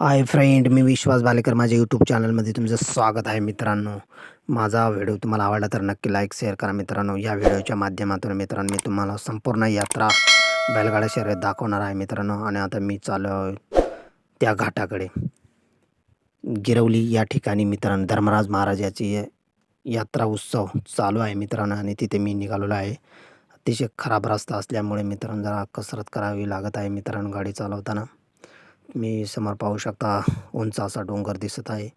Hi friend मी विश्वास भालेकर माझ्या YouTube चॅनलमध्ये तुमचं स्वागत आहे मित्रांनो. माझा व्हिडिओ तुम्हाला आवडला तर नक्की लाईक शेअर करा मित्रांनो. या व्हिडिओच्या माध्यमातून मित्रांनो मी तुम्हाला संपूर्ण यात्रा बैलगाड्या शर्यत दाखवणार आहे मित्रांनो. आणि आता मी चालू त्या घाटाकडे. गिरवली या ठिकाणी मित्रांनो धर्मराज महाराज याची यात्रा उत्सव चालू आहे मित्रांनो. आणि तिथे मी निघालेलो आहे. अतिशय खराब रस्ता असल्यामुळे मित्रांनो जरा कसरत करावी लागत आहे मित्रांनो गाडी चालवताना. मी समोर पाहू शकता उंच असा डोंगर दिसत आहे.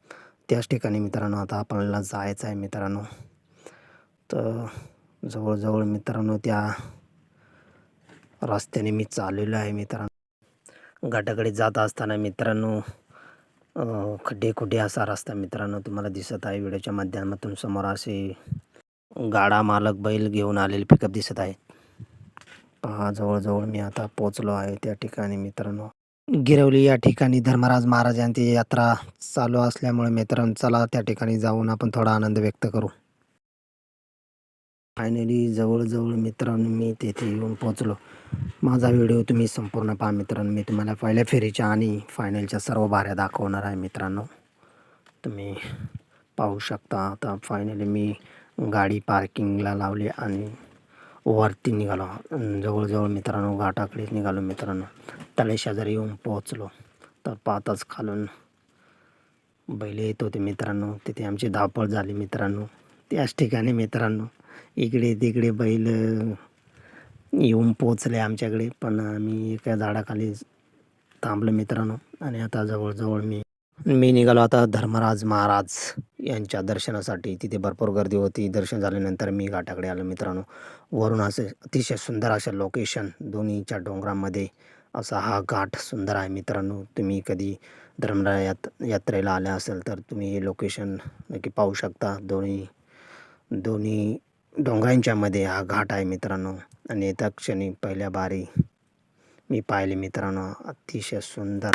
त्याच ठिकाणी मित्रांनो आता आपल्याला जायचं आहे मित्रांनो. तर जवळजवळ मित्रांनो त्या रस्त्याने मी चाललेलो आहे मित्रांनो. घाटाकडे जात असताना मित्रांनो खड्डे खुड्डे असा रस्ता मित्रांनो तुम्हाला दिसत आहे. व्हिडिओच्या माध्यमातून समोर असे गाडा मालक बैल घेऊन आलेले पिकअप दिसत आहे. पहा जवळजवळ मी आता पोचलो आहे त्या ठिकाणी मित्रांनो. गिरवली या ठिकाणी धर्मराज महाराज यांची यात्रा चालू असल्यामुळे मित्रांनो चला त्या ठिकाणी जाऊन आपण थोडा आनंद व्यक्त करू. फायनली जवळजवळ मित्रांनो मी तेथे येऊन पोचलो माझा व्हिडिओ तुम्ही संपूर्ण पहा मित्रांनो. मी तुम्हाला पहिल्या फेरीच्या आणि फायनलच्या सर्व बाऱ्या दाखवणार आहे मित्रांनो. तुम्ही पाहू शकता आता फायनली मी गाडी पार्किंगला लावली आणि वरती निघालो. जवळजवळ मित्रांनो घाटाकडे निघालो मित्रांनो. त्याला शेजारी येऊन पोहोचलो. तर पाहताच खालून बैल येत होते मित्रांनो. तिथे आमची धावपळ झाली मित्रांनो. त्याच ठिकाणी मित्रांनो इकडे तिकडे बैल येऊन पोचले आमच्याकडे. पण आम्ही एका झाडाखाली थांबलो मित्रांनो. आणि आता जवळजवळ मी मी निघालो आता धर्मराज महाराज यांच्या दर्शनासाठी. तिथे भरपूर गर्दी होती. दर्शन झाल्यानंतर मी घाटाकडे आलो मित्रांनो. वरून असे अतिशय सुंदर अशा लोकेशन दोन्हीच्या डोंगरामध्ये असा हा घाट सुंदर आहे मित्रांनो. तुम्ही कधी धर्मराज यात यात्रेला आल्या असेल तर तुम्ही हे लोकेशन नक्की पाहू शकता. दोन्ही दोन्ही डोंगरांच्यामध्ये हा घाट आहे मित्रांनो. आणि येत्या क्षणी पहिल्या बारी मी पाहिले मित्रांनो अतिशय सुंदर.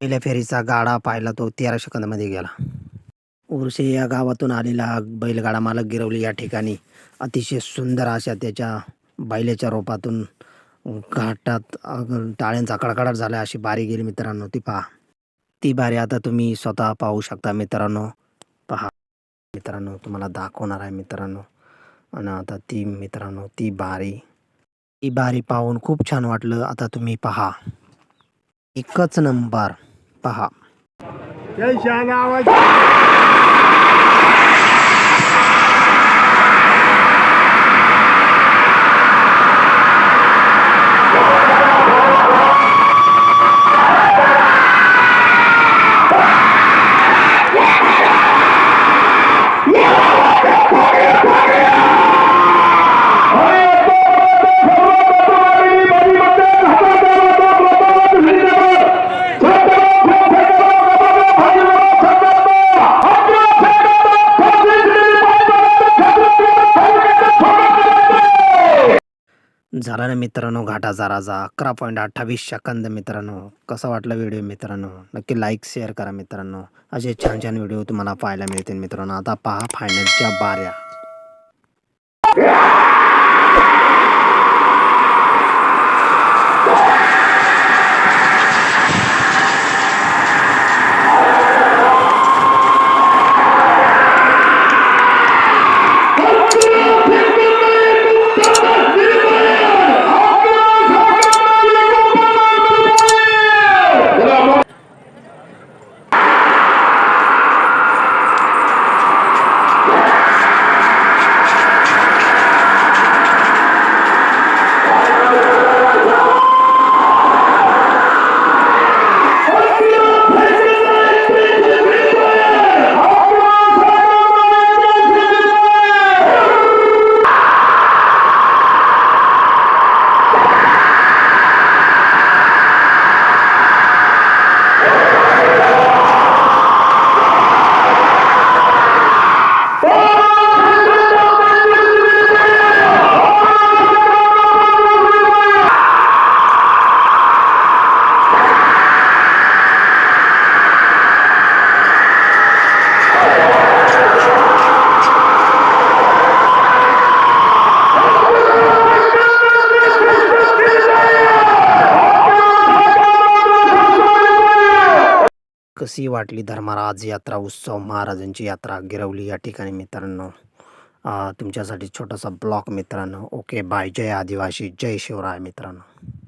पहिल्या फेरीचा गाडा पाहिला तो तेरा सेकंदमध्ये गेला. उर्से या गावातून आलेला हा बैलगाडा मालक गिरवली या ठिकाणी. अतिशय सुंदर अशा त्याच्या बैलाच्या रोपातून घाटात टाळ्यांचा कडकडाट झाला अशी बारी गेली मित्रांनो ती पहा. ती बारी आता तुम्ही स्वतः पाहू शकता मित्रांनो. पहा मित्रांनो तुम्हाला दाखवणार आहे मित्रांनो. आणि आता ती मित्रांनो ती बारी. ती बारी पाहून खूप छान वाटलं. आता तुम्ही पहा. एकच नंबर. पहा. झाला ना मित्रांनो घाटाचा राजा अकरा पॉईंट अठ्ठावीस सेकंद मित्रांनो. कसा वाटला व्हिडिओ मित्रांनो? नक्की लाईक शेअर करा मित्रांनो. असे छान छान व्हिडिओ तुम्हाला पाहायला मिळतील मित्रांनो. आता पहा फायनलच्या बाऱ्या. कशी वाटली धर्मराज यात्रा उत्सव? महाराजांची यात्रा गिरवली या ठिकाणी मित्रांनो. तुमच्यासाठी छोटासा ब्लॉक मित्रांनो. Okay bye. जय आदिवासी जय शिवराय मित्रांनो.